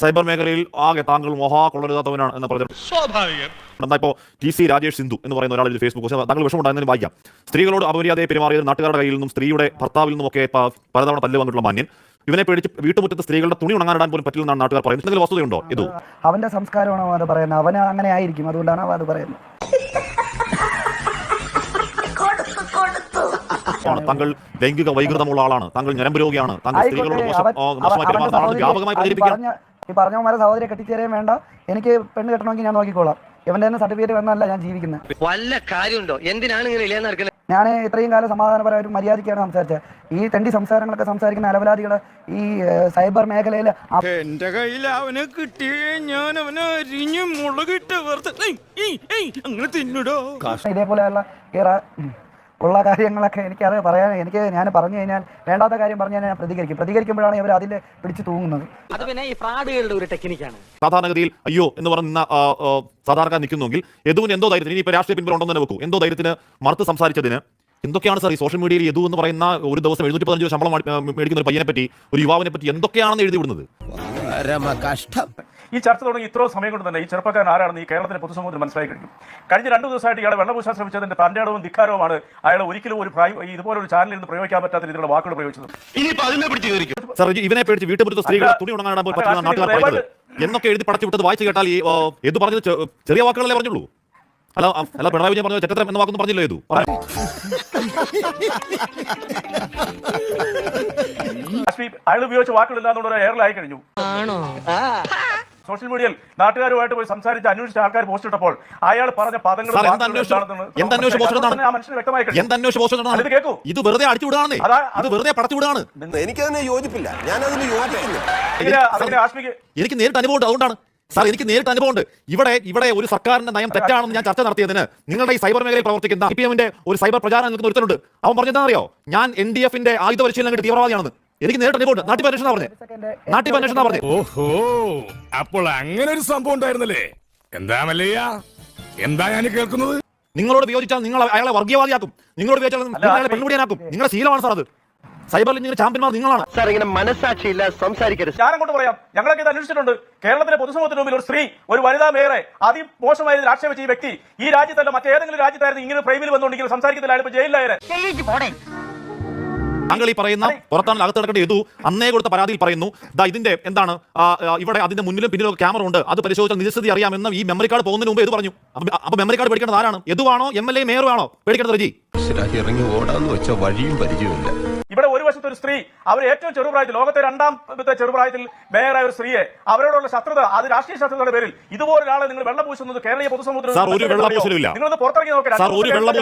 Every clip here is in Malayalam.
സൈബർ മേഖലയിൽ ആകെ താങ്കൾ മഹാ കൊള്ളരുതാത്തവനാണ് എന്ന് പറഞ്ഞത് സ്വാഭാവികം. എന്നാ ഇപ്പോൾ ടി സി രാജേഷ് സിന്ധു എന്ന് പറയുന്ന ഒരാൾ ഒരു ഫേസ്ബുക്ക് പോസ്റ്റ് താങ്കൾ വിഷമമുണ്ടായിരുന്നതിന് വായിക്കാം സ്ത്രീകളോട് അപമര്യാദയെ പെരുമാറിയത് നാട്ടുകാരുടെ കയ്യിൽ നിന്നും സ്ത്രീയുടെ ഭർത്താവിൽ നിന്നുമൊക്കെ ഒക്കെ പലതവണ തല്ല് വന്നിട്ടുള്ള മാന്യൻ. ഇവനെ പേടിച്ച് വീട്ടുമുറ്റത്ത് സ്ത്രീകളുടെ തുണി ഉണങ്ങാനിടാൻ പോലും പറ്റില്ലെന്നാണ് നാട്ടുകാർ പറയുന്നത്. എന്തെങ്കിലും വസ്തുതയുണ്ടോ? ഇത്. അവന്റെ സംസ്കാരമാണ് അത് പറയുന്നത്? അവൻ അങ്ങനെ ആയിരിക്കും. അതുകൊണ്ടാണ് അവ അത് പറയുന്നത്. താങ്കൾ ലൈംഗിക വൈകൃതമുള്ള ആളാണ്. താങ്കൾ ഞരമ്പ് രോഗിയാണ്. താങ്കൾ സ്ത്രീകളോട് വ്യാപകമായി പറഞ്ഞ ഈ പറഞ്ഞവന്മാരെ സഹോദരി കെട്ടിച്ചേരേം വേണ്ട. എനിക്ക് പെണ്ണ് കെട്ടണമെങ്കിൽ ഞാൻ നോക്കിക്കോളാം. ഇവന്റെ തന്നെ സർട്ടിഫിക്കറ്റ് വന്നല്ല ഞാൻ ജീവിക്കുന്നത് വല്ല കാര്യമുണ്ടോ? എന്തിനാണ് ഇങ്ങനെ ഇല്ലാന്ന് നടക്കുന്നത് ഞാൻ ഇത്രയും കാലം സമാധാനപരമായിട്ട് മര്യാദയ്ക്കാണ് സംസാരിച്ചത്. ഈ തണ്ടി സംസാരങ്ങളൊക്കെ സംസാരിക്കുന്ന അലവലാദികൾ ഈ സൈബർ മേഖലയിൽ എന്റെ കയ്യിൽ അവനെ കിട്ടിയേ ഞാൻ അരിഞ്ഞു മുളകിട്ട് ഇതേപോലെയുള്ള ഉള്ള കാര്യങ്ങളൊക്കെ എനിക്കറിയാം. പറയാൻ എനിക്ക് ഞാൻ പറഞ്ഞു കഴിഞ്ഞാൽ വേണ്ടാത്ത കാര്യം പറഞ്ഞാൽ ഞാൻ പ്രതികരിക്കും. പ്രതികരിക്കുമ്പോഴാണ് ഇവർ അതിൽ പിടിച്ചു തൂങ്ങുന്നത്. അത് പിന്നെ ഈ ഫ്രാഡുകളുടെ ഒരു ടെക്നിക്കാണ്. സാധാരണഗതിയിൽ അയ്യോ എന്ന് പറഞ്ഞ സാധാരണക്കാർ നിൽക്കുന്നെങ്കിൽ എതുവിന് എന്തോ ധൈര്യത്തിന് ഇനി ഇപ്പോൾ രാഷ്ട്രീയ പിൻബലം ഉണ്ടെന്ന് തന്നെ വെക്കൂ. എന്തോ ധൈര്യത്തിന് മറുത്ത് സംസാരിച്ചതിന്. എന്തൊക്കെയാണ് സാർ ഈ സോഷ്യൽ മീഡിയയിൽ യദു എന്ന് പറയുന്ന ഒരു ദിവസം എഴുന്നൂറ്റി പതിനഞ്ച് ശമ്പളം മേടിക്കുന്ന ഒരു പയ്യനെ പറ്റി ഒരു യുവാവിനെ പറ്റി എന്തൊക്കെയാണെന്ന് എഴുതി വിടുന്നത്? ഈ ചർച്ച തുടങ്ങി ഇത്രയും സമയം കൊണ്ട് തന്നെ ഈ ചെറുപ്പക്കാരൻ ആരാണെന്ന് ഈ കേരളത്തിലെ പൊതുസമൂഹത്തിന് മനസ്സിലായി കഴിഞ്ഞു. കഴിഞ്ഞ രണ്ടു ദിവസമായിട്ട് ഇയാളെ വെള്ളപൂശാൻ ശ്രമിച്ചതിന്റെ തന്റെടവും ധിക്കാരവുമാണ് അയാൾ ഒരിക്കലും ഒരു ഇതുപോലെ ഒരു ചാനലിൽ നിന്ന് പ്രയോഗിക്കാൻ പറ്റാത്ത രീതിയിലുള്ള വാക്കുകൾ പ്രയോഗിച്ചത്. ഇവനെ പേടിച്ച് വീട്ടുമുറ്റത്ത് സ്ത്രീകളെ തുണി ഉണങ്ങാൻ പറ്റുന്ന നാട്ടുകാർ പറയുന്നത്. എന്നൊക്കെ എഴുതി പടച്ചു വിട്ടത് വായിച്ചു കേട്ടാൽ ഈ ആ, പറഞ്ഞത് ചെറിയ വാക്കുകളല്ലേ പറഞ്ഞുള്ളൂ? അല്ല അല്ല പിണറായി വിജയൻ പറഞ്ഞത് ചെറ്റത്തരം എന്ന വാക്കൊന്നും പറഞ്ഞില്ല ഏതു. അയാൾ ഉപയോഗിച്ച വാക്കുകളില്ലാന്നുള്ള എയറിലായി കഴിഞ്ഞു. സോഷ്യൽ മീഡിയയിൽ നാട്ടുകാരുമായിട്ട് പോയി സംസാരിച്ച് അന്വേഷിച്ച ആൾക്കാർ പോസ്റ്റ് ഇട്ടപ്പോൾ അയാൾ പറഞ്ഞ പദങ്ങൾ കേൾക്കൂ. ഇത് വെറുതെ അടിച്ചു ഇത് വെറുതെ പടച്ചു വിടുകയാണ്. എനിക്കതിനെ യോജിപ്പില്ല. ഞാൻ അതിന് എനിക്ക് നേരിട്ട് അനുഭവമുണ്ട് അതുകൊണ്ടാണ്. സാർ എനിക്ക് നേരിട്ട് അനുഭവമുണ്ട്. ഇവിടെ ഇവിടെ ഒരു സർക്കാരിന്റെ നയം തെറ്റാണെന്ന് ഞാൻ ചർച്ച നടത്തിയതിന് നിങ്ങളുടെ ഈ സൈബർ മേഖലയിൽ പ്രവർത്തിക്കുന്ന സി പി എമ്മിന്റെ ഒരു സൈബർ പ്രചാരണം നിൽക്കുന്ന ഒരുത്തനുണ്ട് അവൻ പറഞ്ഞെന്താണെന്നറിയോ? ഞാൻ എൻ ഡി എഫിന്റെ ആയുധ പരിശീലനം കിട്ടി തീവ്രവാദിയാണെന്ന്. എനിക്ക് നേരിട്ട് റിപ്പോർട്ട് നാട്ടിൽ അന്വേഷണം പറഞ്ഞത് നാട്ടിൽ അന്വേഷണം പറഞ്ഞത് ഓഹോ അപ്പോൾ അങ്ങനെ ഒരു സംഭവം ഉണ്ടായിരുന്നല്ലേ? എന്താ മല്ലയ്യ? എന്താ ഞാൻ കേൾക്കുന്നത്? നിങ്ങളോട് വിയോജിച്ചാൽ നിങ്ങൾ അയാളെ വർഗീയവാദിയാക്കും. നിങ്ങളോട് വിയോജിച്ചാൽ പെൺകുടിയാനാക്കും. നിങ്ങളുടെ ശീലമാണ് സാർ അത്. സൈബറിൽ നിങ്ങൾ ചാമ്പ്യന്മാർ നിങ്ങളാണ്. സാർ ഇങ്ങനെ മനസാക്ഷിയില്ല സംസാരിക്കരുത്. ഞാൻ അങ്ങോട്ട് പറയാം. ഞങ്ങളൊക്കെ ഇത് അന്വേഷിച്ചിട്ടുണ്ട്. കേരളത്തിലെ പൊതുസമൂഹത്തിന് മുമ്പിൽ ഒരു സ്ത്രീ ഒരു വനിതാ മേയറെ അതിമോശമായ രീതിയിൽ ആക്ഷേപിച്ച ഈ വ്യക്തി ഈ രാജ്യത്തല്ല മറ്റേതെങ്കിലും രാജ്യത്തായിരുന്നു ഇങ്ങനെ പ്രൈമിൽ വന്നുകൊണ്ടെങ്കിൽ സംസാരിക്കുന്നില്ല ജയിലിലായിരുന്നു ജയിലിലായത് താങ്കൾ ഈ പറയുന്ന പുറത്താണ് അകത്ത് കിടക്കേണ്ട എതു അന്നേ കൊടുത്ത പരാതിയിൽ പറയുന്നു. ദാ ഇതിന്റെ എന്താണ് ഇവിടെ അതിന്റെ മുന്നിലും പിന്നിലും ക്യാമറ ഉണ്ട്. അത് പരിശോധിച്ചാൽ നിജസ്ഥിതി അറിയാമെന്ന് ഈ മെമ്മറി കാർഡ് പോകുന്നതിന് മുമ്പ് എതു പറഞ്ഞു. അപ്പൊ മെമ്മറി കാർഡ് പേടിക്കേണ്ടത് ആരാണ്? എതുവാണോ എം എൽ എ മേയറുമാണോ പേടിക്കേണ്ടത് റജി. ഇറങ്ങി ഓടാന്ന് വെച്ച വഴിയും പരിചയമില്ല ഇവിടെ ഒരു വശത്ത് ഒരു സ്ത്രീ അവർ ഏറ്റവും ചെറുപ്രായത്തിൽ ലോകത്തെ രണ്ടാമത്തെ ചെറുപ്രായത്തിൽ മേയറായ ഒരു സ്ത്രീയെ അവരോടുള്ള ശത്രുത അത് രാഷ്ട്രീയ ശത്രുതയുടെ പേരിൽ ഇതുപോലൊരാളെ നിങ്ങൾ വെള്ളം പൂശുന്നത് കേരളീയ പൊതുസമൂഹത്തിൽ സാർ, ഒരു വെള്ളം പൂശലുമില്ല. നിങ്ങളൊന്ന് പുറത്തിറങ്ങി നോക്കാം. ഒരു വെള്ളം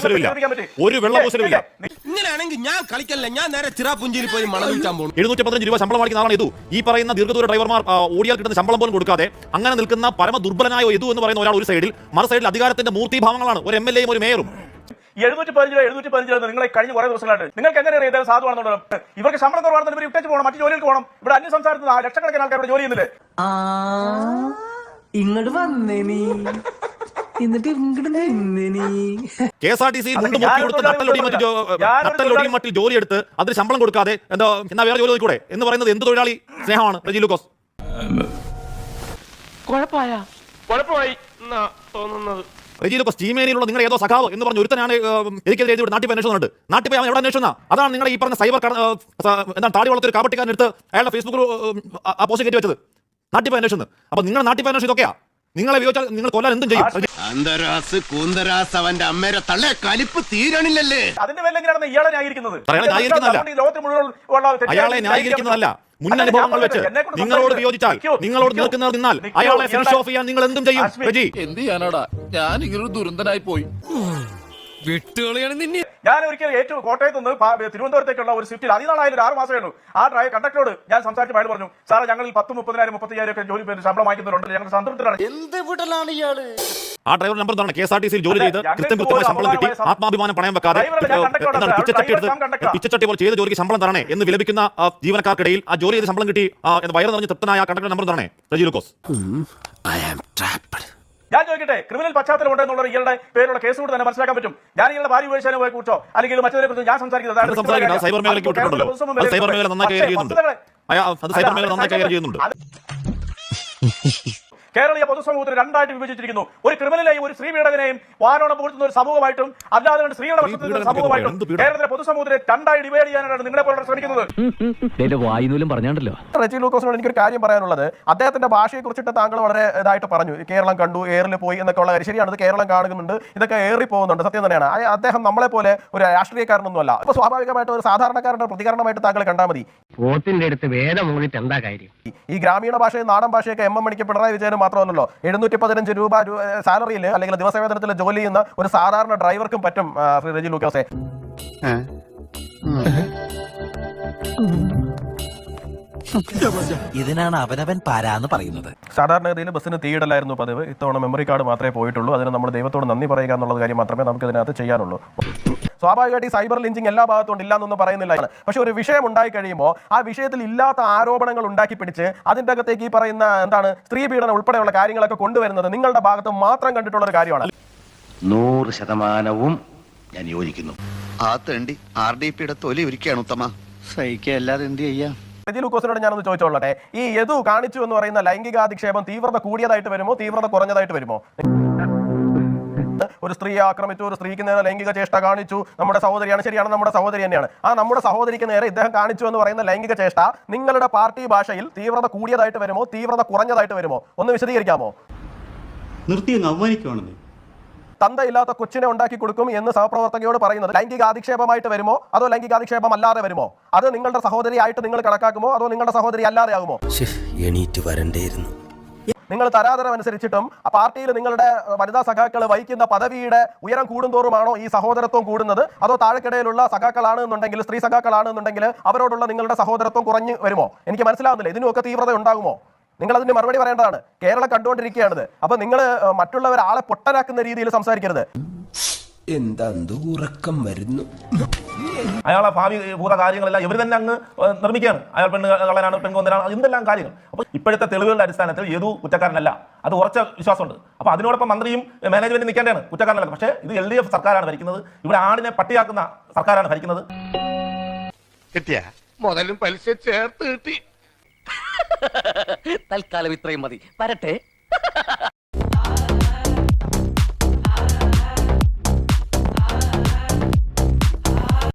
ഒരു വെള്ളം പൂശലുമില്ല. ഇങ്ങനെയാണെങ്കിൽ ഞാൻ കളിക്കല്ല. ഞാൻ നേരെ ചിറാപുഞ്ചിയിൽ പോയി മണം വിൽക്കാൻ പോകും എഴുന്നൂറ്റി പതിനഞ്ച് രൂപ ശമ്പളം വാങ്ങിക്കുന്ന ആളാണ് ഇതു ഈ പറയുന്ന ദീർഘദൂര ഡ്രൈവർമാർ ഓടിയാൽ കിട്ടുന്ന ശമ്പളം പോലും കൊടുക്കാതെ അങ്ങനെ നിൽക്കുന്ന പരമ ദുർബലനായ ഇതു എന്ന് പറയുന്ന ഒരാൾ ഒരു സൈഡിൽ മറു സൈഡിൽ അധികാരത്തിന്റെ മൂർത്തിഭാവങ്ങളാണ്. ഒരു എം എൽ എയും ഒരു മേയറും. എഴുന്നൂറ്റി പതിനഞ്ച് എഴുന്നൂറ്റി പതിനഞ്ച് നിങ്ങളെ കഴിഞ്ഞ കുറെ ദിവസങ്ങളായിട്ട്. നിങ്ങൾക്ക് എങ്ങനെ അറിയാം ഇദ്ദേഹം സാധുവാണെന്നുള്ളത് ഇവർക്ക് ശമ്പളം കുറവാണെന്ന് ഇവർ ഇട്ടേച്ച് പോകണം മറ്റു ജോലികൾക്ക് പോകണം. ഇവിടെ അന്യ സംസ്ഥാനത്ത് ലക്ഷക്കണക്കിന് ആൾക്കാർ ഇവിടെ ജോലി ചെയ്യുന്നില്ലേ? ഇങ്ങോട്ട് വന്നേ നീ. K S R T C മുണ്ട് മുക്കി കൊടുത്ത് നട്ടലൊടിയും മറ്റു നട്ടലൊടിയും മറ്റു ജോലി എടുത്ത് അതിന് ശമ്പളം കൊടുക്കാതെ എന്താ എന്നാ വേറെ ജോലി നോക്കൂടെ എന്ന് പറയുന്നത് എന്ത് തൊഴിലാളി സ്നേഹമാണ്? റജി ലൂക്കോസ്. കുഴപ്പമായി എന്നാ തോന്നുന്നത്. റജി ലൂക്കോസ് നിങ്ങൾ ഏതോ സഖാവ് എന്ന് പറഞ്ഞ ഒരുത്തനാണ് എനിക്കെതിരെ എഴുതി നാട്ടിൽ പോയി അന്വേഷണം നാട്ടിൽ പോയി അവൻ എവിടെ അന്വേഷണം അതാണ് നിങ്ങൾ ഈ പറഞ്ഞ സൈബർ എന്താണ് താടി വളർത്തൊരു കാപ്പട്ടിക്കാരനെടുത്ത് അയാളുടെ ഫേസ്ബുക്കിൽ ആ പോസ്റ്റ് കയറ്റി വെച്ചത്. നാട്ടിൽ പോയി അന്വേഷണം അപ്പോൾ നിങ്ങളുടെ നാട്ടിൽ പോയി അന്വേഷണം ഇതൊക്കെയാ നിങ്ങളെ വിയോജിച്ചാൽ നിങ്ങൾ കൊല്ലാൻ എന്തും ചെയ്യും. അന്തരാസ് കൂന്തരാസ് അവന്റെ അമ്മേരെ തള്ളേ കലിപ്പ് തീരണില്ലല്ലേ? അതിന്റെ പേരിൽ എങ്ങനെയാണ് ഇയാളെ ന്യായീകരിക്കുന്നത്? അയാളെ ന്യായീകരിക്കുന്നതല്ല. മുന്നനുഭവങ്ങൾ ലോകത്ത് മുഴുവൻ ഉള്ള അയാളെ ന്യായീകരിക്കുന്നതല്ല. മുൻ അനുഭവങ്ങൾ വെച്ച് നിങ്ങളോട് വിയോജിച്ചാൽ നിങ്ങളോട് നിൽക്കുന്നവർ നിന്നാൽ അയാളെ ഫിനിഷ് ഓഫ് ചെയ്യാൻ നിങ്ങൾ എന്തും ചെയ്യും എന്ത് ചെയ്യാനാടാ? ഞാൻ ഇങ്ങനൊരു ദുരന്തനായി പോയി. വിട്ടുകളിയാണ് നിന്നെ. ഞാൻ ഒരിക്കൽ ഏറ്റവും കോട്ടയത്ത് നിന്ന് തിരുവനന്തപുരത്തേക്കുള്ള ഒരു സ്വിഫ്റ്റിൽ അതിനാളായാലും ആറ് മാസമേ ഉള്ളൂ. ആ ഡ്രൈവർ കണ്ടക്ടറോട് ഞാൻ സംസാരിച്ച് അയാൾ പറഞ്ഞു സാറേ ഞങ്ങൾ പത്ത് മുപ്പതിനായിരം മുപ്പത്തിയായിരം ഒക്കെ ജോലി പേര് ശമ്പളം വാങ്ങിക്കുന്നുണ്ട്. ഞങ്ങൾ സംതൃപ്തരാണ്. എന്ത് വിടലാണ് ഇയാൾ? ആ ഡ്രൈവർ നമ്പർ എന്താണ് കെ എസ് ആർ ടി സിയിൽ ജോലി ചെയ്ത് കൃത്യം കൃത്യമായ ശമ്പളം കിട്ടി. ആത്മാഭിമാനം പണയം വെക്കാതെ പിച്ചച്ചട്ടി എടുത്ത്. പിച്ചച്ചട്ടി പോലെ ചെയ്ത ജോലിക്ക് ശമ്പളം തരണേ എന്ന് വിലപിക്കുന്ന ആ, ജീവനക്കാർക്കിടയിൽ ആ ജോലി ചെയ്ത് ശമ്പളം കിട്ടി ആ, എന്ന് വയറ് നിറഞ്ഞ തൃപ്തനായ ആ കണ്ടക്ടർ നമ്പർ തരണേ റജി ലൂക്കോസ്. ഞാൻ ചോദിക്കട്ടെ ക്രിമിനൽ പശ്ചാത്തലം ഉണ്ടെന്നുള്ള ഇയാളുടെ പേരുള്ള കേസ് കൂടെ തന്നെ മനസ്സിലാക്കാൻ പറ്റും. ഞാൻ ഇയാളുടെ ഭാര്യ വീഴ്ചനെ പോയി കൂട്ടോ അല്ലെങ്കിൽ മറ്റൊരു കുറിച്ച് ഞാൻ സംസാരിക്കുന്നത് സൈബർ മേഖലയ്ക്ക് സൈബർ മേഖല നന്നായി ചെയ്യുന്നുണ്ട്. അത് സൈബർ മേഖല നന്നായി ചെയ്യുന്നുണ്ട്. കേരളീയ പൊതുസമൂഹത്തിന് രണ്ടായിട്ട് വിഭജിച്ചിരിക്കുന്നു. ഒരു ക്രിമിനലെയും ഒരു സ്ത്രീ പീഡകനെയും വാനോണം പൂഴ്ത്തുന്ന ഒരു സമൂഹമായിട്ടും അല്ലാതെ സ്ത്രീയുടെ പ്രശ്നത്തിൽ സമൂഹമായിട്ടും കേരളത്തിലെ പൊതുസമൂഹത്തിനെ രണ്ടായി ഡിവൈഡ് ചെയ്യാനാണ് നിങ്ങളെ പോലെ ശ്രമിക്കുന്നത്. വായുനൂലും പറഞ്ഞാണ്ടല്ലോ. റെജി ലൂക്കോസിനോട് എനിക്കൊരു കാര്യം പറയാനുള്ളത്. അദ്ദേഹത്തിന്റെ ഭാഷയെ കുറിച്ചിട്ട് താങ്കൾ വളരെ ഇതായിട്ട് പറഞ്ഞു. കേരളം കണ്ടു എയറിൽ പോയി എന്നൊക്കെ ഉള്ള കാര്യം ശരിയാണ് ഇത് കേരളം കാണുന്നുണ്ട്. ഇതൊക്കെ ഏറി പോകുന്നുണ്ട് സത്യം തന്നെയാണ്. അദ്ദേഹം നമ്മളെ പോലെ ഒരു രാഷ്ട്രീയക്കാരനൊന്നുമല്ല. അപ്പൊ സ്വാഭാവികമായിട്ട് ഒരു സാധാരണക്കാരുടെ പ്രതികരണമായിട്ട് താങ്കൾ കണ്ടാൽ മതി. അടുത്ത് വേദം എന്താ കാര്യം? ഈ ഗ്രാമീണ ഭാഷയും നാടൻ ഭാഷയൊക്കെ എം എം മണിക്ക് പിണറായി വിജയനും മാത്രമല്ലല്ലോ എഴുന്നൂറ്റി പതിനഞ്ച് രൂപ സാലറിയിൽ അല്ലെങ്കിൽ ദിവസവേതനത്തിൽ ജോലി ചെയ്യുന്ന ഒരു സാധാരണ ഡ്രൈവർക്കും പറ്റും ശ്രീ രജി ലൂക്കോസെ ഇതിനാണ് അവനവൻ പാരാന്ന് പറയുന്നത്. സാധാരണഗതിയിൽ ബസ്സിന് തീയിടലായിരുന്നു പതിവ്. ഇത്തവണ മെമ്മറി കാർഡ് മാത്രമേ പോയിട്ടുള്ളൂ. അതിന് നമ്മൾ ദൈവത്തോട് നന്ദി പറയുക എന്നുള്ള കാര്യം മാത്രമേ നമുക്ക് ഇതിനകത്ത് ചെയ്യാനുള്ളൂ. സ്വാഭാവികമായിട്ട് ഈ സൈബർ ലിഞ്ചിങ് എല്ലാ ഭാഗത്തും ഇല്ലാന്നൊന്നും പറയുന്നില്ല. പക്ഷെ ഒരു വിഷയം ഉണ്ടായി കഴിയുമ്പോൾ ആ വിഷയത്തിൽ ഇല്ലാത്ത ആരോപണങ്ങൾ ഉണ്ടാക്കി പിടിച്ച് അതിന്റെ അകത്തേക്ക് ഈ പറയുന്ന എന്താണ് സ്ത്രീ പീഡനം ഉൾപ്പെടെയുള്ള കാര്യങ്ങളൊക്കെ കൊണ്ടുവരുന്നത് നിങ്ങളുടെ ഭാഗത്ത് മാത്രം കണ്ടിട്ടുള്ള ഒരു കാര്യമാണ്. നൂറ് ശതമാനവും ഞാൻ യോജിക്കുന്നു. ആ തേണ്ടി ആർ ഡി പിയുടെ തൊലി ഒരുക്കുകയാണ് ഉത്തമ. സഹിക്കല്ലാതെ എന്ത് ചെയ്യാം? രജി ലൂക്കോസിനോട് ഞാനൊന്ന് ചോദിച്ചോളട്ടെ. ഈ യദു കാണിച്ചു എന്ന് പറയുന്ന ലൈംഗികാധിക്ഷേപം തീവ്രത കൂടിയതായിട്ട് വരുമോ തീവ്രത കുറഞ്ഞതായിട്ട് വരുമോ? ഒരു സ്ത്രീയെ ആക്രമിച്ചു ഒരു സ്ത്രീക്ക് നേരെ ലൈംഗിക ചേഷ്ട കാണിച്ചു. നമ്മുടെ സഹോദരിയാണ്. ശരിയാണ് നമ്മുടെ സഹോദരി തന്നെയാണ്. ആ നമ്മുടെ സഹോദരിക്ക് നേരെ ഇദ്ദേഹം കാണിച്ചു എന്ന് പറയുന്ന ലൈംഗിക ചേഷ്ട നിങ്ങളുടെ പാർട്ടി ഭാഷയിൽ തീവ്രത കൂടിയതായിട്ട് വരുമോ തീവ്രത കുറഞ്ഞതായിട്ട് വരുമോ? ഒന്ന് വിശദീകരിക്കാമോ? നിർത്തി അവമാനിക്കുവാണെന്നേ. തന്തയില്ലാത്ത കൊച്ചിനെ ഉണ്ടാക്കി കൊടുക്കും എന്ന് സഹപ്രവർത്തകയോട് പറയുന്നത് ലൈംഗിക അധിക്ഷേപമായിട്ട് വരുമോ അതോ ലൈംഗിക അധിക്ഷേപം അല്ലാതെ വരുമോ? അത് നിങ്ങളുടെ സഹോദരി ആയിട്ട് നിങ്ങൾ കണക്കാക്കുമോ അതോ നിങ്ങളുടെ സഹോദരി അല്ലാതെ ആകുമോ എണീറ്റ് വരണ്ടേയിരുന്നു. നിങ്ങൾ തരാതരം അനുസരിച്ചിട്ടും ആ പാർട്ടിയിൽ നിങ്ങളുടെ വനിതാ സഖാക്കൾ വഹിക്കുന്ന പദവിയുടെ ഉയരം കൂടുന്തോറുമാണോ ഈ സഹോദരത്വം കൂടുന്നത്? അതോ താഴെക്കിടയിലുള്ള സഖാക്കളാണ് എന്നുണ്ടെങ്കിൽ സ്ത്രീ സഖാക്കളാണ് എന്നുണ്ടെങ്കിൽ അവരോടുള്ള നിങ്ങളുടെ സഹോദരത്വം കുറഞ്ഞു വരുമോ? എനിക്ക് മനസ്സിലാവുന്നില്ല. ഇതിനുമൊക്കെ തീവ്രത ഉണ്ടാകുമോ? നിങ്ങൾ അതിന് മറുപടി പറയേണ്ടതാണ്. കേരളം കണ്ടുകൊണ്ടിരിക്കുകയാണിത്. അപ്പൊ നിങ്ങൾ മറ്റുള്ളവർ ആളെ പൊട്ടനാക്കുന്ന രീതിയിൽ സംസാരിക്കരുത്. എന്താ ഉറക്കം വരുന്നു? അയാളെ ഭാവി ഭൂത കാര്യങ്ങളെല്ലാം ഇവർ തന്നെ അങ്ങ് നിർമ്മിക്കുകയാണ്. അയാൾ പെണ്ണ് കള്ളനാണ് പെൺകൊന്നനാണ് എന്തെല്ലാം കാര്യങ്ങൾ? അപ്പോൾ ഇപ്പോഴത്തെ തെളിവുകളുടെ അടിസ്ഥാനത്തിൽ ഏതു കുറ്റക്കാരനല്ല. അത് ഉറച്ച വിശ്വാസമുണ്ട്. അപ്പോൾ അതിനോടൊപ്പം മന്ത്രിയും മാനേജ്മെന്റ് നിൽക്കേണ്ടതാണ് കുറ്റക്കാരനല്ല. പക്ഷേ ഇത് എൽ ഡി എഫ് സർക്കാരാണ് ഭരിക്കുന്നത്. ഇവിടെ ആടിനെ പട്ടിയാക്കുന്ന സർക്കാരാണ് ഭരിക്കുന്നത്. കിട്ടിയ? മുതലും പലിശ ചേർത്ത് കിട്ടി. തൽക്കാലം ഇത്രയും മതി. വരട്ടെ.